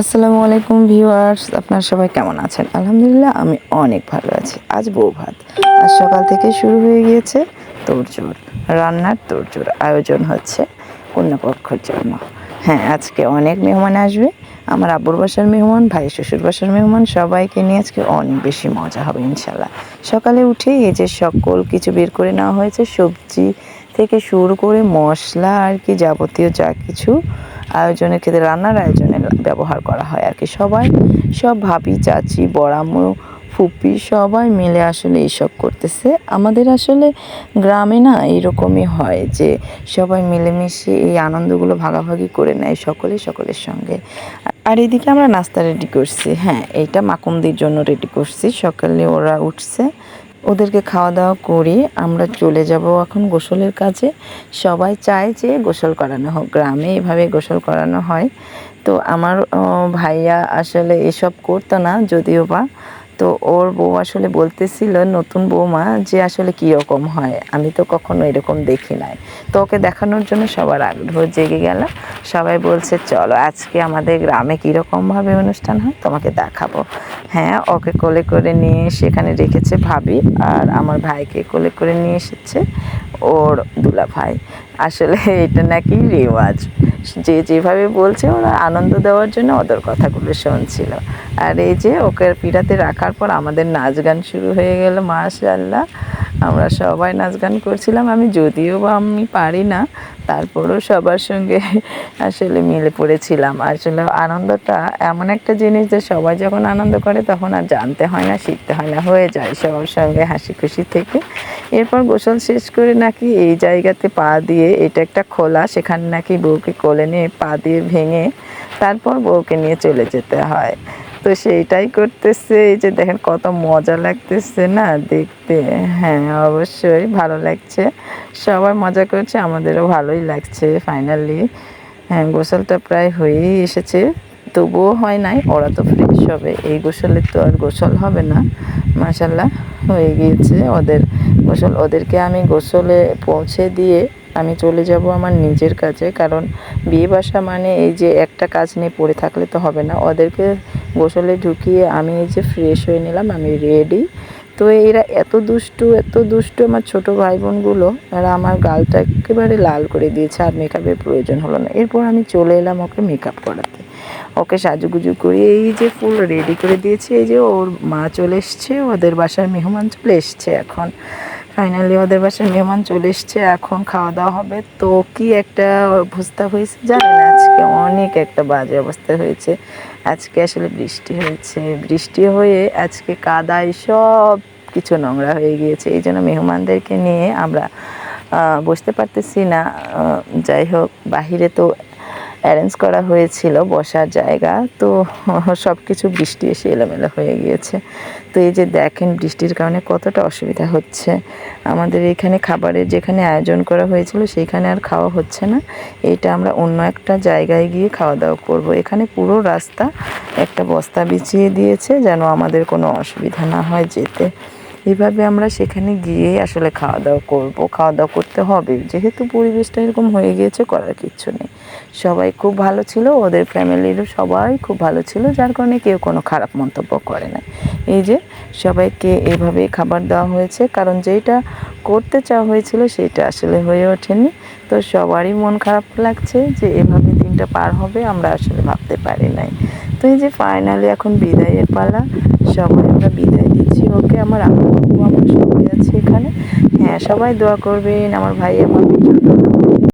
আসসালামু আলাইকুম ভিউয়ার্স, আপনারা সবাই কেমন আছেন? আলহামদুলিল্লাহ, আমি অনেক ভালো আছি। আজ বউ ভাত। আজ সকাল থেকে শুরু হয়ে গিয়েছে তোড়জোড়। রান্নার তোড়জোড় আয়োজন হচ্ছে কন্যাপক্ষের জন্য। হ্যাঁ আজকে অনেক মেহমান আসবে। আমার আব্বুর বাসার মেহমান, ভাই শ্বশুর বাসার মেহমান, সবাইকে নিয়ে আজকে অনেক বেশি মজা হবে ইনশাল্লাহ সকালে উঠে এই যে সকল কিছু বের করে নেওয়া হয়েছে, সবজি থেকে শুরু করে মশলা আর কি যাবতীয় যা কিছু আয়োজনের ক্ষেত্রে রান্নার আয়োজনে ব্যবহার করা হয় আর কি। সবাই, সব ভাবি, চাচি, বড়ামো, ফুপি সবাই মিলে আসলে এইসব করতেছে। আমাদের আসলে গ্রামে না এইরকমই হয় যে সবাই মিলেমিশে এই আনন্দগুলো ভাগাভাগি করে নেয় সকলে সকলের সঙ্গে। আর এদিকে আমরা নাস্তা রেডি করছি। হ্যাঁ এইটা মাকুমদির জন্য রেডি করছি। সকালে ওরা উঠছে ওদেরকে খাওয়া দাওয়া করে আমরা চলে যাব এখন গোসলের কাজে। সবাই চায় যে গোসল করানো হোক, গ্রামে এভাবে গোসল করানো হয়। তো আমার ভাইয়া আসলে এসব করতো না যদিও বা। তো ওর বউ আসলে বলতেছিল, নতুন বৌমা যে আসলে কীরকম হয়? আমি তো কখনো এরকম দেখি নাই। তো ওকে দেখানোর জন্য সবার আগ্রহ জেগে গেল। সবাই বলছে, চলো আজকে আমাদের গ্রামে কীরকমভাবে অনুষ্ঠান হয়? তোমাকে দেখাবো। হ্যাঁ ওকে কোলে করে নিয়ে সেখানে রেখেছে ভাবি আর আমার ভাইকে কোলে করে নিয়ে এসেছে ওর দুলা ভাই আসলে এটা নাকি রেওয়াজ। যে যেভাবে বলছে ওরা আনন্দ দেওয়ার জন্য ওদের কথাগুলো শুনছিল। আর এই যে ওকে পিড়াতে রাখার পর আমাদের নাচ গান শুরু হয়ে গেল মাশাল্লাহ আমরা সবাই নাচ গান করছিলাম। আমি যদিও বা আমি পারি না, তারপরেও সবার সঙ্গে আসলে মিলে পড়েছিলাম। আসলে আনন্দটা এমন একটা জিনিস যে সবাই যখন আনন্দ করে তখন আর জানতে হয় না, শিখতে হয় না, হয়ে যায় সবার সঙ্গে হাসি খুশি থেকে। এরপর গোসল শেষ করে নাকি এই জায়গাতে পা দিয়ে, এটা একটা খোলা, সেখানে নাকি বউকে কোলে নিয়ে পা দিয়ে ভেঙে তারপর বউকে নিয়ে চলে যেতে হয়। তো সেইটাই করতেছে। এই যে দেখেন কত মজা লাগতেছে না দেখতে। হ্যাঁ অবশ্যই ভালো লাগছে। সবাই মজা করছে, আমাদেরও ভালোই লাগছে ফাইনালি হ্যাঁ গোসলটা প্রায় হয়েই এসেছে। তবুও হয় নাই, ওরা তো ফ্রেশ হবে। এই গোসলে তো আর গোসল হবে না মাসাল্লাহ হয়ে গিয়েছে ওদের গোসল। ওদেরকে আমি গোসলে পৌঁছে দিয়ে আমি চলে যাব আমার নিজের কাজে। কারণ বিয়ে বাসা মানে এই যে একটা কাজ নিয়ে পড়ে থাকলে তো হবে না। ওদেরকে গোসলে ঢুকিয়ে আমি এই যে ফ্রেশ হয়ে নিলাম, আমি রেডি তো এরা এত দুষ্টু এত দুষ্টু আমার ছোট ভাই বোনগুলো এরা আমার গালটা একেবারে লাল করে দিয়েছে আর মেকআপের প্রয়োজন হলো না। এরপর আমি চলে এলাম ওকে মেকআপ করাতে। ওকে সাজুগুজু করে এই যে ফুল রেডি করে দিয়েছি। এই যে ওর মা চলে এসছে, ওদের বাসার মেহমান চলে এসছে এখন। ফাইনালি ওদের বাসার মেহমান চলে এসছে, এখন খাওয়া দাওয়া হবে। তো কি একটা অবস্থা হয়েছে জানি না। আজকে অনেক একটা বাজে অবস্থা হয়েছে। আজকে আসলে বৃষ্টি হয়েছে। বৃষ্টি হয়ে আজকে কাদায় সব কিছু নোংরা হয়ে গিয়েছে। এই জন্য মেহমানদেরকে নিয়ে আমরা বসতে পারতেছি না। যাই হোক, বাহিরে তো অ্যারেঞ্জ করা হয়েছিল, বসার জায়গা। তো সব কিছু বৃষ্টি এসে এলোমেলো হয়ে গিয়েছে। তো এই যে দেখেন বৃষ্টির কারণে কতটা অসুবিধা হচ্ছে। আমাদের এখানে খাবারের যেখানে আয়োজন করা হয়েছিল, সেইখানে আর খাওয়া হচ্ছে না। এটা আমরা অন্য একটা জায়গায় গিয়ে খাওয়া দাওয়া করব। এখানে পুরো রাস্তা একটা বস্তা বিছিয়ে দিয়েছে যেন আমাদের কোনো অসুবিধা না হয় যেতে। এইভাবে আমরা সেখানে গিয়ে আসলে খাওয়া দাওয়া করব। খাওয়া দাওয়া করতে হবে। যেহেতু পরিবেশটা এরকম হয়ে গিয়েছে, করার কিচ্ছু নেই। সবাই খুব ভালো ছিল, ওদের ফ্যামিলিরও সবাই খুব ভালো ছিল, যার কারণে কেউ কোনো খারাপ মন্তব্য করে না এই যে, সবাইকে এভাবে খাবার দেওয়া হয়েছে, কারণ যেটা করতে চাওয়া হয়েছিল সেটা আসলে হয়ে ওঠেনি। তো সবারই মন খারাপ লাগছে যে, এভাবে দিনটা পার হবে, আমরা আসলে ভাবতে পারি নাই। তো এই যে ফাইনালি এখন বিদায়ের পালা, সবাই আমরা বিদায় দিচ্ছি। ওকে আমার আমার সবাই আছে এখানে। হ্যাঁ সবাই দোয়া করবেন, আমার ভাই, আমার